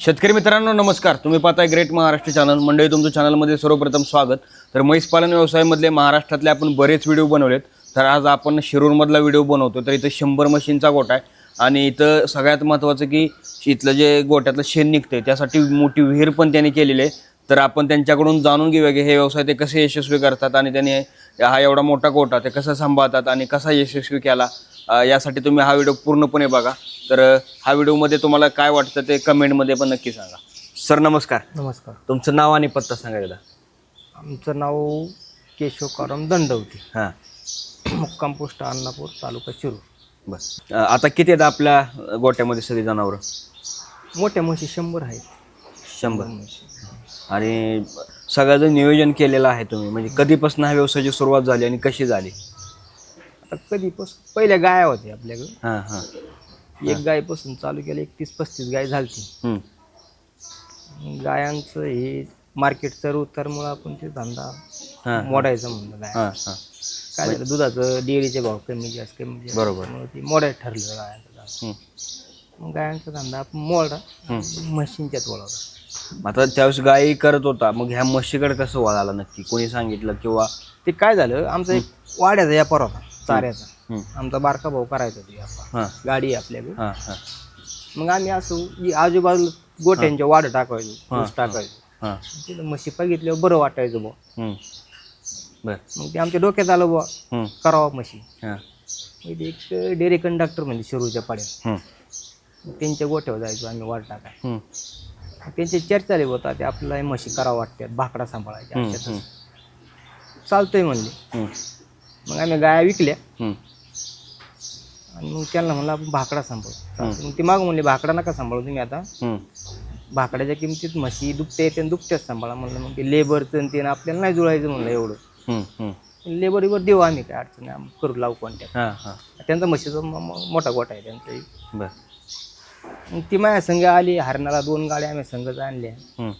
शेतकरी मित्रांनो नमस्कार. तुम्ही पाहताय ग्रेट महाराष्ट्र चॅनल मंडळी तुमचं चॅनलमध्ये सर्वप्रथम स्वागत. तर म्हैस पालन व्यवसायामधले महाराष्ट्रातले आपण बरेच व्हिडिओ बनवलेत. तर आज आपण शिरूरमधला व्हिडिओ बनवतो. तर इथं शंभर मशीनचा गोठा आहे. आणि इथं सगळ्यात महत्त्वाचं की इथलं जे गोट्यातलं शेण निघतंय त्यासाठी मोठी विहीर पण त्यांनी केलेली आहे. तर आपण त्यांच्याकडून जाणून घेऊया की हे व्यवसाय ते कसे यशस्वी करतात आणि त्यांनी हा एवढा मोठा गोठा ते कसं सांभाळतात आणि कसा यशस्वी केला. यासाठी तुम्ही हा व्हिडिओ पूर्णपणे बघा. तर हा व्हिडिओमध्ये तुम्हाला काय वाटतं ते कमेंटमध्ये पण नक्की सांगा. सर नमस्कार. नमस्कार. तुमचं नाव आणि पत्ता सांगा एकदा. आमचं नाव केशव करम दंडवती. हां. मुक्काम पोस्ट अन्नापूर तालुका शिरूर. बरं. अ, आता किती आहेत आपल्या गोट्यामध्ये सगळी जनावरं? मोठ्या म्हशी शंभर आहेत. शंभर. आणि सगळ्याचं नियोजन केलेलं आहे तुम्ही. म्हणजे कधीपासून ह्या व्यवसायाची सुरुवात झाली आणि कशी झाली? आता कधीपासून पहिल्या गाया होत्या आपल्याकडे. हां हां. एक गायपासून चालू केलं एकतीस पस्तीस गाय झालती. हम्म. गायांचं हे मार्केट चढ उतारमुळं आपण ते धंदा हां मोडायचं म्हणलं गाय. हां हां. काय झालं दुधाचं डेअरीचे भाव कमी जास्त कमी जास्त बरोबर. त्यामुळं ते मोडायचं ठरलं गायांचा धंदा हम्म. मग गायांचा धंदा आपण मोडा म्हशींच्यात वळवला. आता त्यावेळेस गाई करत होता मग ह्या म्हशीकडे कसं वळाला नक्की? कोणी सांगितलं किंवा ते काय झालं आमचा एक वाड्याचा व्यापार होता. हम्म. आमचा बारका भाऊ करायचा ते हां. गाडी आहे आपल्याकडे. हां हां. मग आम्ही असं इ- आजूबाजूला गोट्यांच्या वाड टाकायचो ऊस टाकायचो. हां. तिथं म्हशी बघितल्यावर बरं वाटायचं बुवा. मग ते आमच्या डोक्यात आलं बुवा. करावं म्हशी. मग एक डेअरी कंडक्टर म्हणजे शिरूरच्या पाड्यात. त्यांच्या गोठ्यावर जायचो आम्ही वाट टाकाय त्यांची चर्चा लई होता ते आपल्याला म्हशी करावं वाटतात भाकडा सांभाळायच्या चालतंय म्हणले. मग आम्ही गाया विकल्या. हम्म. आणि मग त्यांना म्हणलं आपण भाकडा सांभाळू. मग ती मागून म्हणले भाकडा नका सांभाळू तुम्ही आता. हम्म. भाकड्याच्या किमतीत म्हशी दुपटे येते आणि दुपट्याच सांभाळा म्हणलं. मग ते लेबरचं आणि ते आपल्याला नाही जुळायचं म्हणलं एवढं. हम्म. हम्म. लेबरीवर देऊ आम्ही काय अडचण नाही. आम्ही करू लावू कॉन्टॅक्ट हां हां. त्यांचा म्हशीचा म- म- मोठा गोठा आहे त्यांचा. बरं. मग ती माझ्या संघ आली हरणाला दोन गाड्या आम्ही संघच आणल्या. हम्म.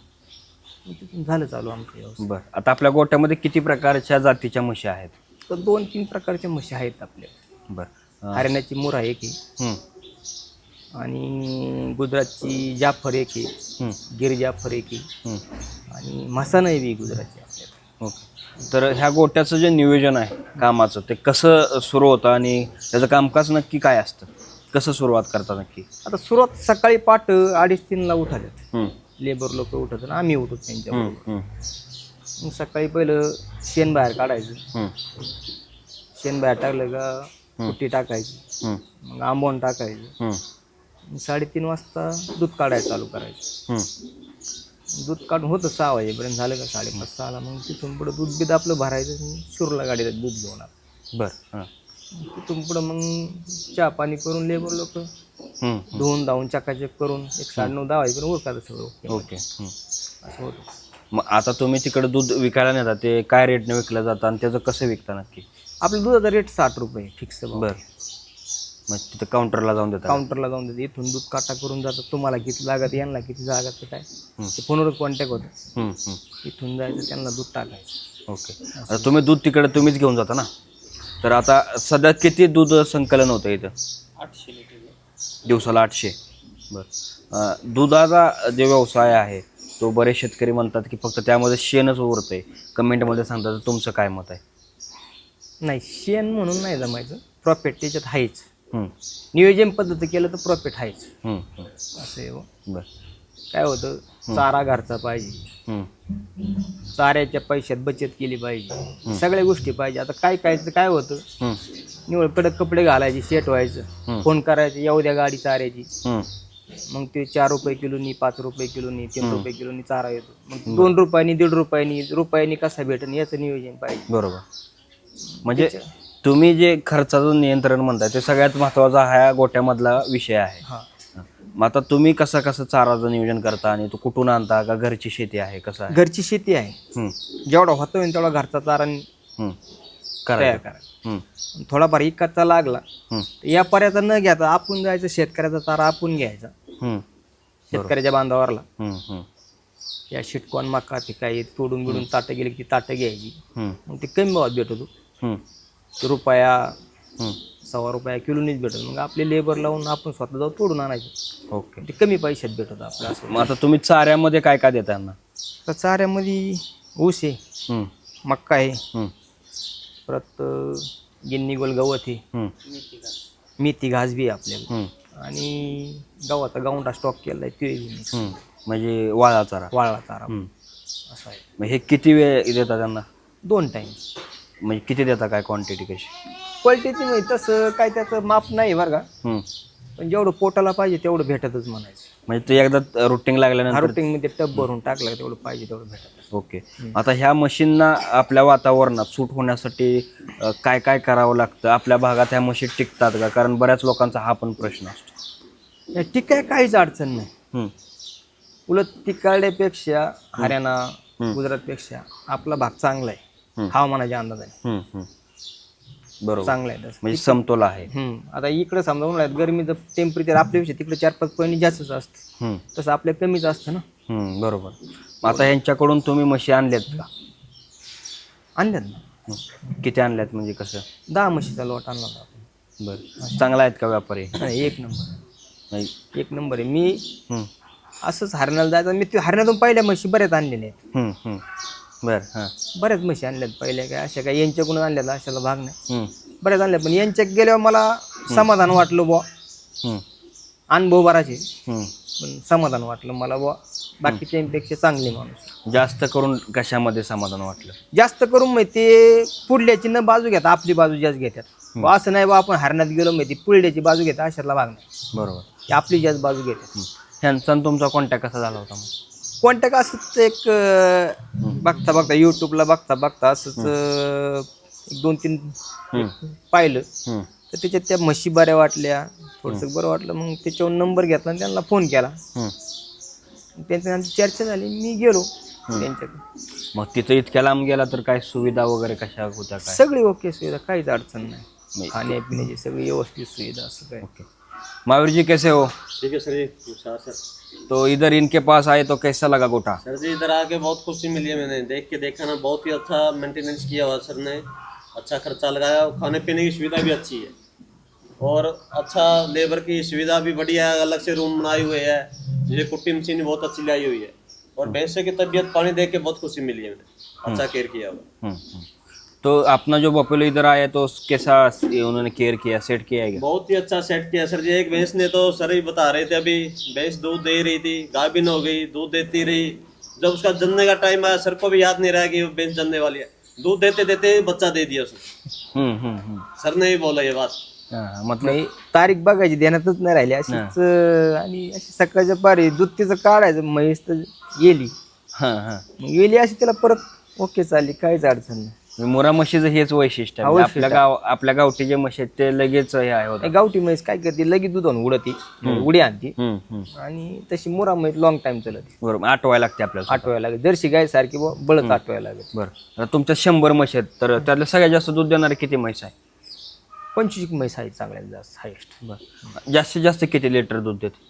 मग तिथून झालं चालू आमचं बरं. आता आपल्या गोट्यामध्ये किती प्रकारच्या जातीच्या म्हशी आहेत? तर दोन तीन प्रकारच्या म्हशी आहेत आपल्या बरं. अं, हरियाणाची मुरा एक आहे. हम्म. आणि गुजरातची जाफर एक आहे. गिर जाफर एक आहे. हम्म. आणि मसाना आहे बी गुजरातची आपल्याला ओके. तर ह्या गोट्याचं जे नियोजन आहे कामाचं ते कसं सुरू होतं आणि त्याचं कामकाज नक्की काय असतं? कसं सुरुवात करता नक्की? आता सुरुवात सकाळी पाठ अडीच तीनला उठाल्यात. लेबर लोक उठत आणि आम्ही उठत त्यांच्या. मग सकाळी पहिलं शेण बाहेर काढायचं. शेण बाहेर टाकलं का कुट्टी टाकायची. मग आंबवण टाकायचं. मग साडेतीन वाजता दूध काढायला चालू करायचं. दूध काढून होतं सहा वाजेपर्यंत झालं का साडेपाच सहाला मग तिथून पुढं दूध बीध आपलं भरायचं आणि शुरला गाडीला दूध घेऊन आलं. बरं हां तिथून पुढं मग चहा पाणी करून लेबर लोक. धुवून धावून चकाचक करून एक साडे नऊ दहा वाजेपर्यंत उरकायचं सगळं ओके. असं होतं मग आता तुम्ही तिकडे दूध विकायला नेता ते काय रेटने विकलं जातं आणि त्याचं कसं विकता नक्की? आपल्या दुधाचा रेट साठ रुपये फिक्स बरं. मग तिथं काउंटरला जाऊन देता काउंटरला जाऊन देते. इथून दूध काटा करून जातं. तुम्हाला किती लागत यांना किती लागत काय? ते फोनवर कॉन्टॅक्ट होतं. इथून जायचं त्यांना दूध टाकायचं. ओके. आता तुम्ही दूध तिकडे तुम्हीच घेऊन जाता ना? तर आता सध्या किती दूध संकलन होतं इथं? आठशे लिटर. दिवसाला आठशे. बरं. दुधाचा जे व्यवसाय आहे तो बरेच शेतकरी म्हणतात की फक्त त्यामध्ये शेणच उरतंय कमेंटमध्ये सांगतात तर तुमचं काय मत आहे नाही शेण म्हणून नाही जमायचं प्रॉफिट त्याच्यात आहेच हम्म. नियोजन पद्धती केलं तर प्रॉफिट आहेच हम्म. हम्म. असं आहे हो. बरं काय होतं चारा घरचा पाहिजे हम्म. चाऱ्याच्या पैशात बचत केली पाहिजे सगळ्या गोष्टी पाहिजे आता काय काय काय होतं हम्म. निवड कडक कपडे घालायचे सेट. व्हायचं फोन करायचं येऊ द्या गाडी चाऱ्याची हम्म. मग ते चार रुपये किलोनी पाच रुपये किलोनी तीन रुपये किलोनी चारा येतो. मग दोन रुपयांनी दीड रुपयांनी रुपयांनी कसा भेटेल याचं नियोजन पाहिजे. बरोबर. म्हणजे तुम्ही जे खर्चाचं नियंत्रण म्हणताय ते सगळ्यात महत्त्वाचा हा गोट्यामधला विषय आहे. हा. मग आता तुम्ही कसं कसं चाराचं नियोजन करता आणि तो कुठून आणता का घरची शेती आहे कसं आहे? घरची शेती आहे. हम्म. जेवढा होता होईल तेवढा घरचा चारा हम्म. तयार करायचं. करा हम्म. थोडाफार इकाचा लागला. तर या पर्याचा न घ्यायचा आपण जायचं शेतकऱ्याचा चारा आपण घ्यायचा. शेतकऱ्याच्या बांधावरला. या शिटकॉन मका ते काही तोडून बिडून ताटं गेली की ताटं घ्यायची. मग ते कमी भावात भेटतो रुपया. सव्वा रुपया किलोनीच भेटत मग आपले लेबर लावून आपण स्वतः जाऊन तोडून आणायचे. ओके. ते कमी पैशात भेटत आपलं असं. मग आता तुम्ही चाऱ्यामध्ये काय काय देता यांना? तर चाऱ्यामध्ये ऊस आहे. मक्का आहे. परत गिन्नी गोल गवत हम्म, मेथी घास बी आपल्याला आणि गव्हाचा गावंडा स्टॉक केला आहे ते. म्हणजे वाळा चारा. वाळला चारा. असा आहे. मग हे किती वेळ देता त्यांना? दोन टाईम म्हणजे किती देता काय क्वांटिटी कशी? क्वालिटीची म्हणजे तसं काय त्याचं माप नाही बरं का. पण जेवढं पोटाला पाहिजे तेवढं भेटतच म्हणायचं. म्हणजे ते एकदा रुटीन लागल्यानंतर हार्टिंगमध्ये टब भरून टाकलं तेवढं पाहिजे तेवढं भेटत ओके. आता ह्या मशीनना आपल्या वातावरणात सूट होण्यासाठी अ, काय काय करावं लागतं? आपल्या भागात ह्या मशीन टिकतात का? कारण बऱ्याच लोकांचा हा पण प्रश्न असतो. ठीक आहे काहीच अडचण नाही. हम्म, उलट तिकडल्यापेक्षा हरियाणा गुजरातपेक्षा आपला भाग चांगला आहे. हम्म. हवामानाच्या अंदाजाने हम्म, हम्म. बरोबर. चांगला आहे म्हणजे समतोल आहे. हम्म. आता इकडे समजा उन्हाळ्यात गरमीचं टेम्परेचर आपल्यापेक्षा तिकडे चार पाच पॉईंट जास्तच असतं. हम्म, तसं आपल्या कमीच असतं ना. हम्म, बरोबर. मग आता ह्यांच्याकडून तुम्ही म्हशी आणल्यात का? आणल्यात ना. हम्म. किती आणल्यात म्हणजे कसं? दहा म्हशीचा लोट आणला होता. आपण. बरं. चांगला आहेत का व्यापारी? एक नंबर. नाही. एक नंबर आहे. मी हम्म, असंच हरण्याला जायचं. मी ते हरण्यातून पहिल्या म्हशी बऱ्याच आणलेल्या आहेत. हम्म, हम्म. बरं. हां. बऱ्याच म्हशी आणल्यात पहिल्या काय अशा काय यांच्याकडून आणल्यात अशाला भाग नाही. बऱ्याच आणल्या पण यांच्या गेल्यावर मला समाधान वाटलं बुवा. अनुभव बराचे. पण समाधान वाटलं मला बुवा. बाकीच्यांपेक्षा चांगले माणूस. जास्त करून कशामध्ये समाधान वाटलं? जास्त करून माहिती ते पुढल्याची न बाजू घेतात आपली बाजू जास्त घेतात. बुवा असं नाही बा आपण हरण्यात गेलो माहिती पुढल्याची बाजू घेतात अशाला भाग नाही. बरोबर. आपली जास्त बाजू घेतात. ह्यांचा आणि तुमचा कॉन्टॅक्ट कसा झाला होता मग? कॉन्टॅक्ट असंच एक अं, बघता बघता युट्यूबला बघता बघता असंच अं, एक दोन तीन पाहिलं. हम्म, तर त्याच्यात त्या म्हशी बऱ्या वाटल्या थोडंसं बरं वाटलं मग त्याच्यावर नंबर घेतला आणि त्यांना फोन केला. हम्म. त्यांच्या आमची चर्चा झाली मी गेलो त्यांच्याकडे. मग तिथं इतक्या लांब गेला तर काय सुविधा वगैरे कशा होत्या काय? सगळी ओके सुविधा काहीच अडचण नाही. नाही. खाण्यापिण्याची सगळी व्यवस्थित सुविधा असं काय. ओके महावीर जी कैसे हो? ठीक है सर जी सर। तो इधर इनके पास आए तो कैसा लगा गोटा? सर जी इधर आके बहुत खुशी मिली है मैंने। देख के देखा ना बहुत ही अच्छा मेंटेनेंस किया हुआ सर ने। अच्छा खर्चा लगाया और खाने पीने की सुविधा भी अच्छी है। और अच्छा लेबर की सुविधा भी बढ़िया है अलग से रूम बनाए हुए है। ये कुट्टी मशीन बहुत अच्छी लाई हुई है। और भैंसे की तबीयत पानी देख के बहुत खुशी मिली है मैंने। अच्छा केयर किया हुआ हम्म, हम्म। तो अपना जो बपेलो इधर आया तो कैसा उन्होंने केयर किया सेट किया है क्या? बहुत ही अच्छा सेट किया। सर जी एक भैंस ने तो सर ही बता रहे थे अभी भैंस दूध दे रही थी गाभिन हो गई दूध देती रही। जब उसका जनने का टाइम आया सर को भी याद नहीं रहा कि वो भैंस जनने वाली है। दूध देते देते बच्चा दे दिया उसने हम्म हम्म हम्म। सर ने भी बोला ये बात। हाँ, मतलब तारीख बघायची ध्यानातच नाही राहिली. अशीच आणि अशी सकाळच्या पारी दूध तिचं काढायचं म्हैस तर गेली हाँ हाँ. गेली अशी त्याला परत ओके चालली काहीच अडचण नाही. मुरा म्हशीचं हेच वैशिष्ट्य आहे. म्हणजे आपल्या गाव आपल्या गावठी जे म्हशी आहेत ते लगेच हे आहे गावठी म्हैस काय करते लगेच दूध आणून उडती उडी आणते. हम्म, हम्म. आणि तशी मुरा म्हैस लॉंग टाइम चालते. बरोबर आठवायला लागते आपल्याला आठवायला लागत. जर्सी गाय सारखी बुवा बळच आठवायला लागत. बरं. आता तुमच्या शंभर म्हशी आहेत तर त्यातल्या सगळ्यात जास्त दूध देणारे किती म्हैस आहे? पंचवीस म्हैस आहे चांगल्यात जास्त हायेस्ट बरं. जास्तीत जास्त किती लिटर दूध देते?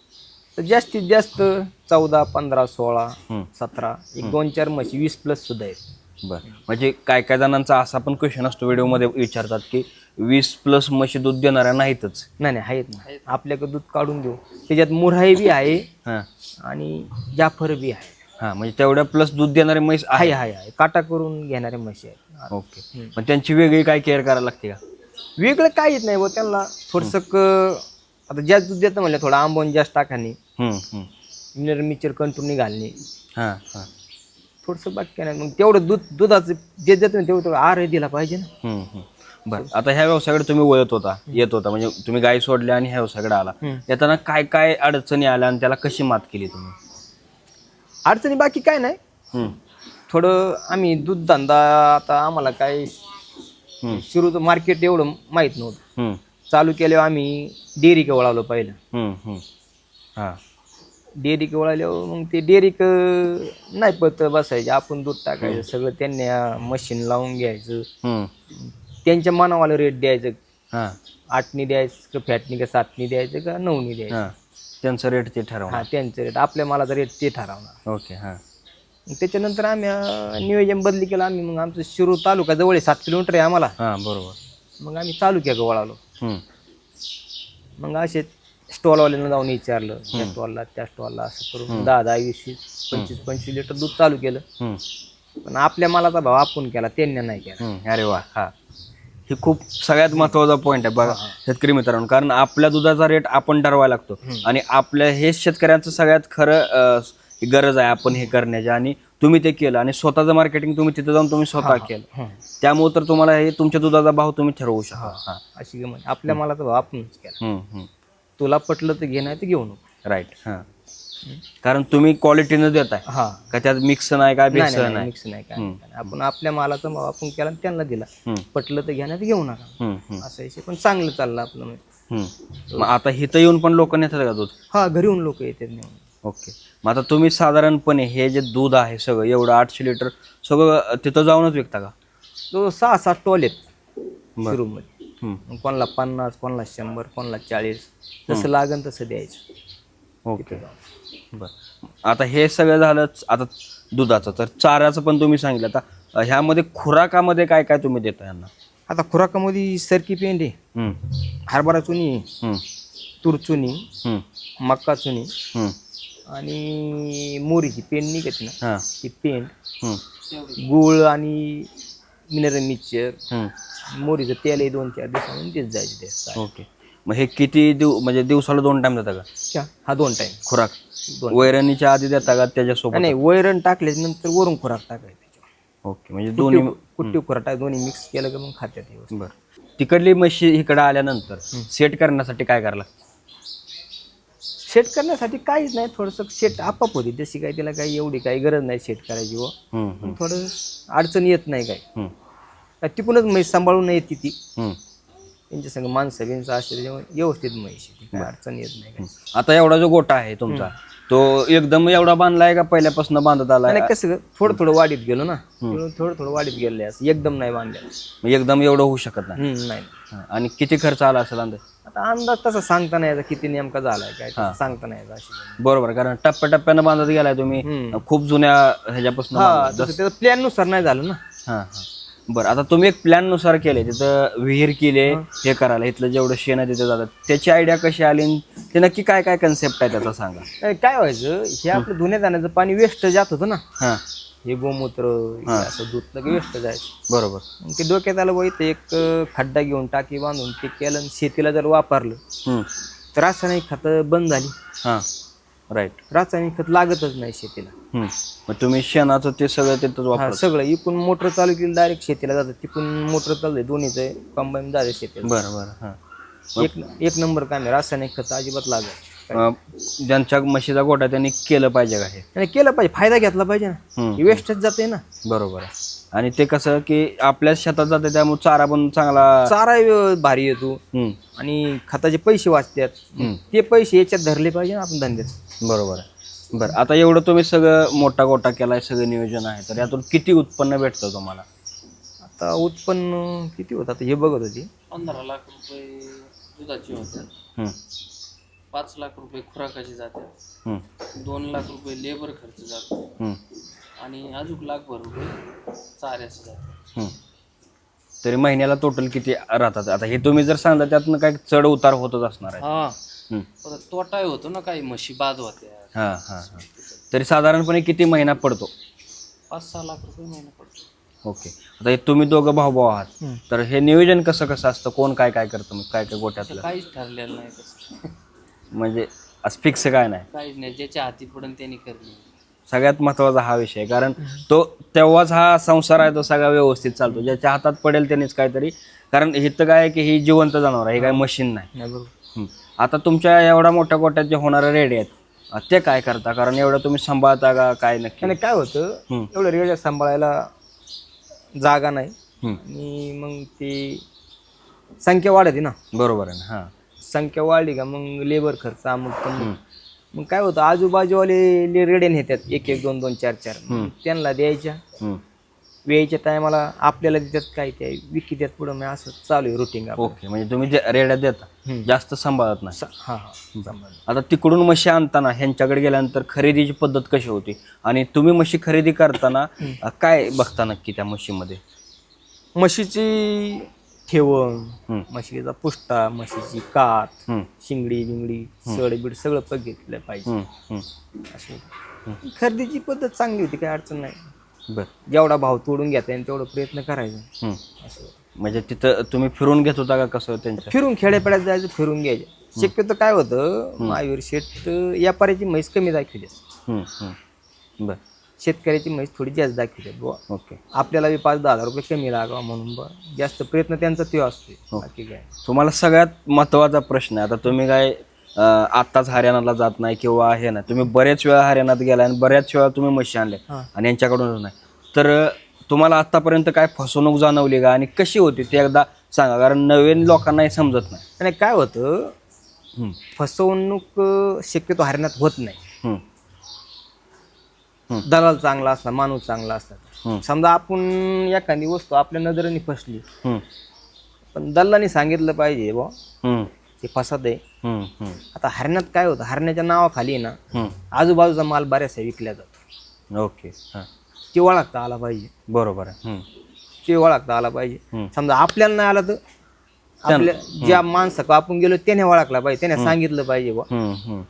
तर जास्तीत जास्त चौदा पंधरा सोळा हम्म. सतरा एक दोन चार म्हशी वीस प्लस सुद्धा आहेत. बरं. म्हणजे काय काय जणांचा असा पण क्वेश्चन असतो व्हिडिओमध्ये विचारतात की वीस प्लस म्हशी दूध देणाऱ्या नाहीतच. नाही नाही आहेत ना. आपल्याकडे दूध काढून देऊ. त्याच्यात मुराई बी आहे हां. आणि जाफर बी आहे. हां म्हणजे तेवढ्या प्लस दूध देणारे म्हैस आहे. आहे आहे काटा करून घेणारे म्हशी आहेत. ओके पण त्यांची वेगळी काय केअर करायला लागते का? वेगळं काहीच नाही ब त्यांना थोडंसं आता जास्त दूध देतं म्हणलं थोडं आंबवून जास्त टाकाने. मिनर मिक्सर कंट्रोलनी घालणे हां हां. थोडंसं बाकी काय नाही. मग तेवढं दूध दुधाचं जे देतं ना तेवढं तेवढं आर दिला पाहिजे ना. हम्म, हम्म. बरं. आता ह्या व्यवसायाकडे तुम्ही वळत होता येत होता. म्हणजे तुम्ही गाय सोडल्या आणि ह्या व्यवसायाकडे आला. येताना काय काय अडचणी आल्या आणि त्याला कशी मात केली तुम्ही? अडचणी बाकी काय नाही. हम्म, थोडं आम्ही दूध धंदा आता आम्हाला काय हम्म, सुरूचं मार्केट एवढं माहीत नव्हतं. हम्म, चालू केल्यावर आम्ही डेअरी वळालो पहिलं. हम्म, हम्म. हां. डेअरी वळाल्यावर मग ते डेअरी नाही पत बसायचे. आपण दूध टाकायचं सगळं त्यांनी मशीन लावून घ्यायचं. त्यांच्या मनावाला रेट द्यायचं. हां. आठनी द्यायचं का फॅटनी का सातनी द्यायचं का नऊनी द्यायचं. त्यांचं रेट ते ठरवणार. हा त्यांचं रेट आपल्या मालाचा रेट ते ठरवणार. ओके हां. मग त्याच्यानंतर आम्ही अं, नियोजन बदली केलं. आम्ही मग आमचं शिरूर तालुका जवळ आहे सात किलोमीटर आहे आम्हाला. हां बरोबर. मग आम्ही तालुक्याकडे वळालो. हम्म. मग असे स्टॉलवाल्यांना जाऊन विचारलं त्या स्टॉलला त्या स्टॉलला असं करून दहा दहा वीस वीस पंचवीस पंचवीस लिटर दूध चालू केलं. पण आपल्या मालाचा भाव आपण केला त्यांनी नाही केला. अरे वा हा. हे खूप सगळ्यात महत्त्वाचा पॉईंट आहे बघा शेतकरी मित्रांनो. कारण आपल्या दुधाचा रेट आपण ठरवायला लागतो. आणि आपल्या हेच शेतकऱ्यांचं सगळ्यात खरं गरज आहे आपण हे करण्याची आणि तुम्ही ते केलं. आणि स्वतःचं मार्केटिंग तुम्ही तिथे जाऊन तुम्ही स्वतः केलं. हं. त्यामुळे तर तुम्हाला हे तुमच्या दुधाचा भाव तुम्ही ठरवू शकता. हा. अशी आपल्या मालाचा भाव आपणच केला. तुला पटलं तर घे नाही तर घेऊ नको. राईट हा. कारण तुम्ही क्वालिटीनं देताय. हा. का त्यात मिक्स नाही काय नाही मिक्स नाही नाही? मिक्स नाही काय नाही. आपण आपल्या मालाचा भाव आपण केला आणि त्यांना दिला. हम्म, पटलं तर घ्या नाही तर घेऊ नका. हम्म, हम्म, असं विषय पण चांगलं चाललं आपलं म्हणजे. हम्म. मग आता इथं येऊन पण लोक नेतात का दूध? हा घरी येऊन लोक येतात नेऊन. ओके. मग आता तुम्ही साधारणपणे हे जे दूध आहे सगळं एवढं आठशे लिटर सगळं तिथं जाऊनच विकता का? तो सहा सात टॉल आहेत. रूममध्ये. कोणाला पन्नास कोणाला शंभर कोणाला चाळीस जसं लागन तसं द्यायचं. ओके. बर. आता हे सगळं झालंच आता दुधाचं. तर चाऱ्याचं पण तुम्ही सांगितलं. आता ह्यामध्ये खुराकामध्ये काय काय तुम्ही देता यांना? आता खुराकामध्ये सरकी पेंड हरभरा चुनी तूर चुनी मक्का चुनी. आणि मोरीची पेंड निघते ना हा, ती पेंड गुळ आणि मिनरल मिक्सचर. मोरीचं तेल आहे दोन चार दिवसांनी तेच जायचं ते. ओके. मग हे किती दिव म्हणजे दिवसाला दोन टाइम देता का? हा दोन टाइम खुराक. दोन वैरणीच्या आधी देता का त्याच्यासोबत? नाही वैरण टाकल्याच्या नंतर वरून खुराक टाकायचं. ओके म्हणजे दोन्ही कुट्टी खुराक टाक दोन्ही मिक्स केलं की मग खात्यात. बर. तिकडली म्हशी इकडे आल्यानंतर सेट करण्यासाठी काय करायला? सेट करण्यासाठी काहीच नाही थोडंसं सेट आपाप होती. तशी काही तिला काही एवढी काही गरज नाही सेट करायची व थोडं अडचण येत नाही काही. तिकूनच म्हैस सांभाळून येते ती. त्यांच्या संग माणसं बिनसं असते त्याच्यामुळे व्यवस्थित म्हैस आहे ती. काही अडचण येत नाही काही. आता एवढा जो गोटा आहे तुमचा तो एकदम एवढा बांधलाय का पहिल्यापासून बांधत आलाय? आणि कसं थोडं थोडं वाढीत गेलो ना थोडं थोडं वाढीत गेले असं. एकदम नाही बांधलं. एकदम एवढं होऊ शकत नाही. नाही. आणि किती खर्च आला असेल अंदाज? आता अंदाज तसा सांगता नाही यायचा किती नेमका झालाय काय तसं सांगता नाही यायचा अशी. बरोबर कारण टप्प्याटप्प्यानं बांधत गेलाय तुम्ही. खूप जुन्या ह्याच्यापासून हा तसं त्याचं प्लॅननुसार नाही झालं ना. हा हा. बरं आता तुम्ही एक प्लॅननुसार केले तिथं विहीर केले हे. करायला. इथलं जेवढं शेण आहे तिथं जातात. त्याची आयडिया कशी आली? आणि ते नक्की काय काय कन्सेप्ट आहे त्याचा सांगा. काय काय व्हायचं हे आपलं धुण्या जाण्याचं पाणी वेस्ट जात होतं ना. हा. हे गोमूत्र हे असं धुतलं की वेस्ट जायचं. बरोबर. मग ते डोक्यात आलं बाई ते एक खड्डा घेऊन टाकी बांधून ते केलं आणि शेतीला जर वापरलं हम्म. तर रासायनिक खतं बंद झाली. हा. राईट रासायनिक खत लागतच नाही शेतीला. हम्म. मग तुम्ही शेणाचं ते सगळं तिथंच हा वापर सगळं. इकून मोटर चालू केली डायरेक्ट शेतीला जातं. तिकून मोटर चालू दोन्हीचं कंबाईन जाते शेतीला. बरं बरं. हा. एक एक नंबर काम आहे रासायनिक खत अजिबात लागत अं, ज्यांच्या म्हशीचा गोटा त्यांनी केलं पाहिजे का हे? आणि केलं पाहिजे. फायदा घेतला पाहिजे ना. हम्म. वेस्टच जाते ना. बरोबर आहे. आणि ते कसं की आपल्या शेतात जाते त्यामुळे चारा पण चांगला चारा व्य- भारी येतो. हम्म. आणि खताचे पैसे वाचतात. हम्म. ते पैसे याच्यात धरले पाहिजे ना आपण धंद्यात. बरोबर आहे. बरं आता एवढं तुम्ही सगळं मोठा गोटा केलाय सगळं नियोजन आहे तर यातून किती उत्पन्न भेटतं तुम्हाला? आता उत्पन्न किती होतं? आता हे बघत होती. पंधरा लाख रुपये दुधाची होते. हम्म. पाच लाख रुपये खुराकाची जाते हम्म. दोन लाख रुपये लेबर खर्च जातो. आणि अजून लाखभर रुपये चाऱ्याचं जातं हम्म. तरी महिन्याला टोटल किती राहतात? आता हे तुम्ही जर सांगता त्यातनं काय चढ उतार होतच असणार आहे. हा. हम्म. परत तोटाही होतो ना काही म्हशी बाद होत्या. हा हा हा. तरी साधारणपणे किती महिना पडतो? पाच सहा लाख रुपये महिना पडतो. ओके. आता हे तुम्ही दोघं भाऊ भाऊ आहात तर हे नियोजन कसं कसं असतं? कोण काय काय करतं? मग काय काय गोट्यातलं काहीच ठरलेलं नाही तसं. म्हणजे असं फिक्स काय नाही. काहीच नाही ज्याच्या हाती पडून त्यांनी करणे सगळ्यात महत्त्वाचा हा विषय आहे. कारण तो तेव्हाच हा संसार आहे तो सगळा व्यवस्थित चालतो. ज्याच्या हातात पडेल त्यांनीच काहीतरी. कारण हे तर काय आहे की ही जिवंत जनावर आहे हे काय मशीन नाही. नाही बरोबर. आता तुमच्या एवढ्या मोठ्या गोट्यात जे होणारे रेडे आहेत अं, ते काय करता? कारण एवढं तुम्ही सांभाळता का? काय नक्की? आणि काय होतं हम्म. एवढं रेड्या सांभाळायला जागा नाही. आणि मग ते संख्या वाढते ना. बरोबर आहे ना हां. संख्या वाढली का मग लेबर खर्च अमुक तमुक. मग काय होतं आजूबाजूवाले ले रेड्या नेतात एक एक दोन दोन चार चार. मग त्यांना द्यायच्या. वेळेच्या टायमाला आपल्याला देतात काय ते विकी देतात पुढं मग असं चालू आहे रुटीन ओके म्हणजे तुम्ही जे रेड्या देता जास्त सांभाळत नाही. हा हा सांभाळ. आता तिकडून म्हशी आणताना ह्यांच्याकडे गेल्यानंतर खरेदीची पद्धत कशी होती? आणि तुम्ही म्हशी खरेदी करताना अं, काय बघता नक्की त्या म्हशीमध्ये? म्हशीची ठेवण. म्हशीचा पुष्टा म्हशीची कात शिंगडी बिंगडी सड बीड सगळं बघितलं पाहिजे. हम्म, हम्म. असं खरेदीची पद्धत चांगली होती काही अडचण नाही. बर. जेवढा भाव तोडून घेता येईल तेवढा प्रयत्न करायचा. असं. म्हणजे तिथं तुम्ही फिरून घेत होता का कसं त्यांच्या फिरून खेड्यापाड्यात जायचं फिरून घ्यायचं. शक्यतो काय होतं महावीर शेठ व्यापाऱ्याची म्हैस कमी दाखवली हम्म, हम्म. बर. शेतकऱ्याची म्हैस थोडी जास्त दाखवली बुवा. ओके. आपल्याला बी पाच दहा हजार रुपये कमी लागावा म्हणून बुवा. जास्त प्रयत्न त्यांचा तो असतो बाकी काय. तुम्हाला सगळ्यात महत्त्वाचा प्रश्न आहे. आता तुम्ही काय अं, आत्ताच हरियाणाला जात नाही किंवा हे ना तुम्ही बरेच वेळा हरियाणात गेला आणि बऱ्याच वेळा तुम्ही म्हशी आणल्या हा. आणि यांच्याकडून नाही. तर अं, तुम्हाला आतापर्यंत काय फसवणूक जाणवली का आणि कशी होती ते एकदा सांगा. कारण नवीन लोकांनाही समजत नाही. आणि काय होतं? हम्म, फसवणूक अं, शक्यतो हरण्यात होत नाही. दलाल चांगला असला माणूस चांगला असला. समजा आपण एखादी वस्तू आपल्या नजरेने फसली पण दल्लाने सांगितलं पाहिजे हम्म, हे. फसत आहे. आता हरण्यात काय होतं? हरण्याच्या नावाखाली ना. आजूबाजूचा माल बऱ्याचसा विकला जातो. ओके हां. ते ओळखता आला पाहिजे. बरोबर आहे ते ओळखता आला पाहिजे. समजा आपल्याला नाही आला तर आपल्या ज्या माणसाकडे आपण गेलो त्याने ओळखला पाहिजे त्याने सांगितलं पाहिजे हम्म.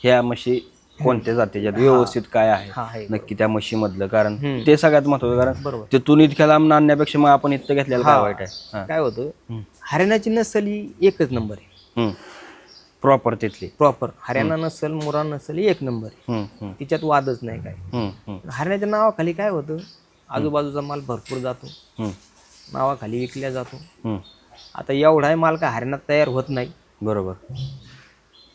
ह्या म्हशी कोणत्या जातीच्या आहेत? व्यवस्थित काय आहे हा आहे. नक्की त्या म्हशीमधलं कारण हम्म. ते सगळ्यात महत्वाचं कारण बरोबर. तिथून इतक्या लांब आणण्यापेक्षा मग आपण इथं घेतलेलं काय हा. वाईट आहे? काय होतं. हरियाणाची नसल ही एकच नंबर आहे. प्रॉपर तिथली. प्रॉपर हरियाणा नसल मुरा नसल ही एक नंबर आहे. हम्म, हम्म, तिच्यात वादच नाही काय. हम्म, हम्म, हरियाणाच्या नावाखाली काय होतं? आजूबाजूचा माल भरपूर जातो. हम्म, नावाखाली विकल्या जातो. हम्म. आता एवढाही माल का हरियाणात तयार होत नाही. बरोबर.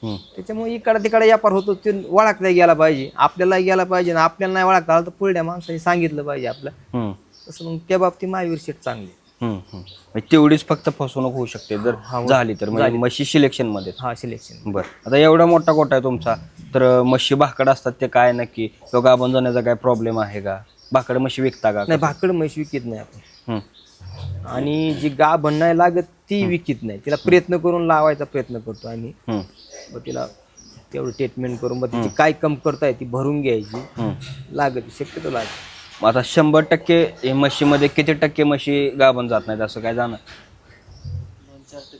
त्याच्यामुळे इकडे तिकडे व्यापार होतो ते ओळखता गेला पाहिजे. आपल्याला गेला पाहिजे ना आपल्याला नाही ओळखता आलं तर पुढल्या माणसाने सांगितलं पाहिजे आपलं. तसं मग त्या बाबतीत महावीर शेठ चांगले. म्हणजे तेवढीच फक्त फसवणूक होऊ शकते जर झाली तर. म्हणजे म्हशी सिलेक्शनमध्ये हा सिलेक्शन बर. आता एवढा मोठा गोटा आहे तुमचा तर अं, म्हशी भाकड असतात ते काय नक्की? किंवा गाभण जाण्याचा काय प्रॉब्लेम आहे का? भाकड म्हशी विकता का? नाही भाकड म्हैस विकत नाही आपण. आणि जी गा नाही लागत ती विकत नाही. तिला प्रयत्न करून लावायचा प्रयत्न करतो आम्ही. मग तिला तेवढं ट्रीटमेंट करून मग तिची काय कमतरता आहे ती भरून घ्यायची. लागत शक्यतो लागत मग आता शंभर टक्के हे म्हशीमध्ये किती टक्के म्हशी गाभण जात नाहीत असं काय जाणं?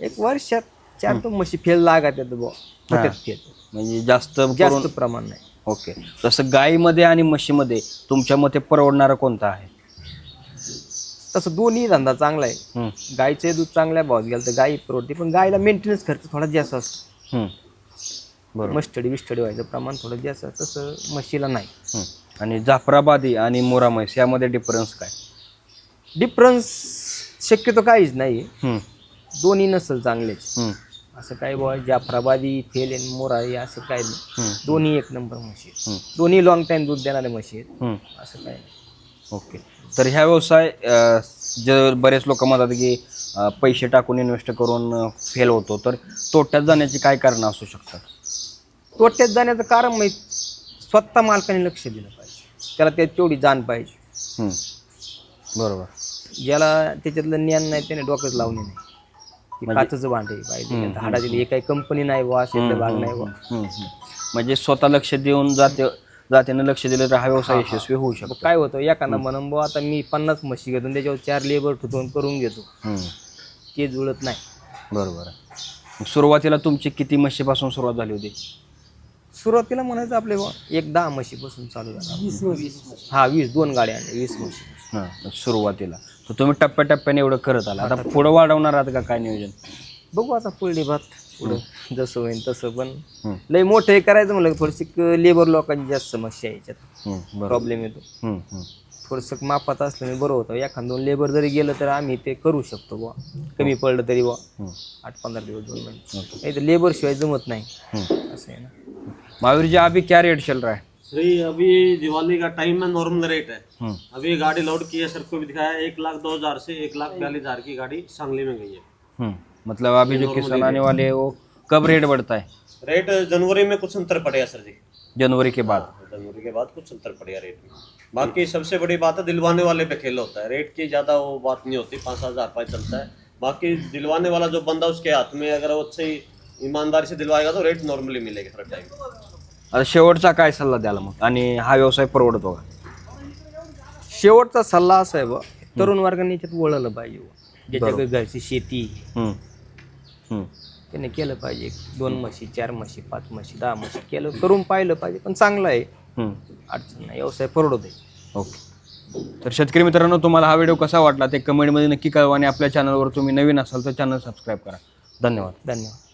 एक वर्षात चार तो म्हशी फेल लागत येतं बुवा. होत्यात फेल. म्हणजे जास्त जास्त प्रमाण नाही. ओके. तसं गायीमध्ये आणि म्हशीमध्ये तुमच्या मते परवडणारा कोणता आहे? तसं दोन्ही धंदा चांगला आहे. हम्म, गायचे दूध चांगल्या भावात गेलं तर गाई परवडते. पण गायला मेंटेनन्स खर्च थोडा जास्त असतो. हम्म. बरोबर. मस्टडी बिस्टडी व्हायचं. प्रमाण थोडं जास्त तसं म्हशीला नाही. आणि जाफराबादी आणि मोरा म्हैस यामध्ये डिफरन्स काय? डिफरन्स शक्यतो काहीच नाही. दोन्ही नसल चांगलेच. असं काय बुवा जाफराबादी फेल आणि मोराई असं काय नाही. दोन्ही एक नंबर म्हशी आहेत. दोन्ही लॉंग टाईम दूध देणारे म्हशी आहेत. असं काय नाही. ओके. तर ह्या व्यवसाय जे बरेच लोक म्हणतात की पैसे टाकून इन्व्हेस्ट करून फेल होतो तर तोट्यात जाण्याची काय कारणं असू शकतात? तोट्यात जाण्याचं कारण माहीत. स्वतः मालकाने लक्ष दिलं पाहिजे. त्याला त्यात तेवढी जाण पाहिजे. हम्म. बरोबर. ज्याला त्याच्यातलं ज्ञान नाही त्याने डोकंच लावले नाही. की म्हणजे- काचचं भांडे पाहिजे हाडाची हे काही कंपनी नाही बुवा असेल भाग नाही हम्म, हम्म. म्हणजे स्वतः लक्ष देऊन जाते जातीनं लक्ष दिलं तर हा व्यवसाय यशस्वी होऊ शकतो. काय होतं एखादा म्हणून बुवा आता मी पन्नास म्हशी घेतो आणि त्याच्यावर चार लेबर ठुतवून करून घेतो. हम्म. ते जुळत नाही. बरोबर. आहे मग सुरुवातीला तुमची किती म्हशीपासून सुरुवात झाली होती? सुरुवातीला म्हणायचं आपले बुवा एक दहा म्हशीपासून चालू झाला. हा वीस दोन गाड्या आणल्या वीस म्हशी. हां सुरुवातीला. तर तुम्ही टप्प्याटप्प्याने एवढं करत आला. आता पुढं वाढवणार आहात का काय नियोजन? बघू आता पुढली भात. पुढं. जसं होईल तसं पण हम्म. लय मोठं हे करायचं म्हणलं थोडीशी लेबर लोकांची जास्त समस्या आहे याच्यात. हम्म, प्रॉब्लेम येतो. हम्म, हम्म. थोडंसं मापात असल्याने बरं होतं. एखाद दोन लेबर जरी गेलं तर आम्ही ते करू शकतो बुवा. कमी पडलं तरी बुवा. हम्म, आठ पंधरा दिवस दोन महिने. नाही तर लेबर शिवाय जमत नाही. हम्म. असं आहे ना. महावीर जी अभी क्या रेट चल रहा है? श्री अभी दिवाली का टाइम है नॉर्मल रेट है। हम्म, अभी गाड़ी लोड की है सर को भी दिखाया एक लाख दो हज़ार से एक लाख बयालीस हज़ार की गाड़ी सांगली में गई है। हम्म. मतलब अभी जो किसान आने वाले हैं वो कब रेट बढ़ता है? रेट जनवरी में कुछ अंतर पड़ेगा सर जी। जनवरी के बाद। जनवरी के बाद कुछ अंतर पड़ेगा रेट में। बाकी सबसे बड़ी बात है दिलवाने वाले पे खेल होता है। रेट की ज़्यादा वो बात नहीं होती पाँच सात हज़ार रुपये चलता है। बाकी दिलवाने वाला जो बंदा उसके हाथ में अगर वो अच्छी ईमानदारी से दिलवाएगा तो? रेट नॉर्मली मिलेगा हर टाइम आता शेवटचा काय सल्ला द्याल मग? आणि हा व्यवसाय परवडतो का? शेवटचा सल्ला असा आहे बुवा तरुण वर्गाने याच्यात वळलं पाहिजे बुवा. घरची शेती हम्म. हम्म. त्याने केलं पाहिजे. दोन म्हशी चार म्हशी पाच म्हशी दहा म्हशी केलं करून पाहिलं पाहिजे पण चांगलं आहे. हम्म. अडचण नाही व्यवसाय परवडत आहे ओके. तर शेतकरी मित्रांनो तुम्हाला हा व्हिडिओ कसा वाटला ते कमेंटमध्ये नक्की कळवा आणि आपल्या चॅनलवर तुम्ही नवीन असाल तर चॅनल सबस्क्राईब करा. धन्यवाद. धन्यवाद.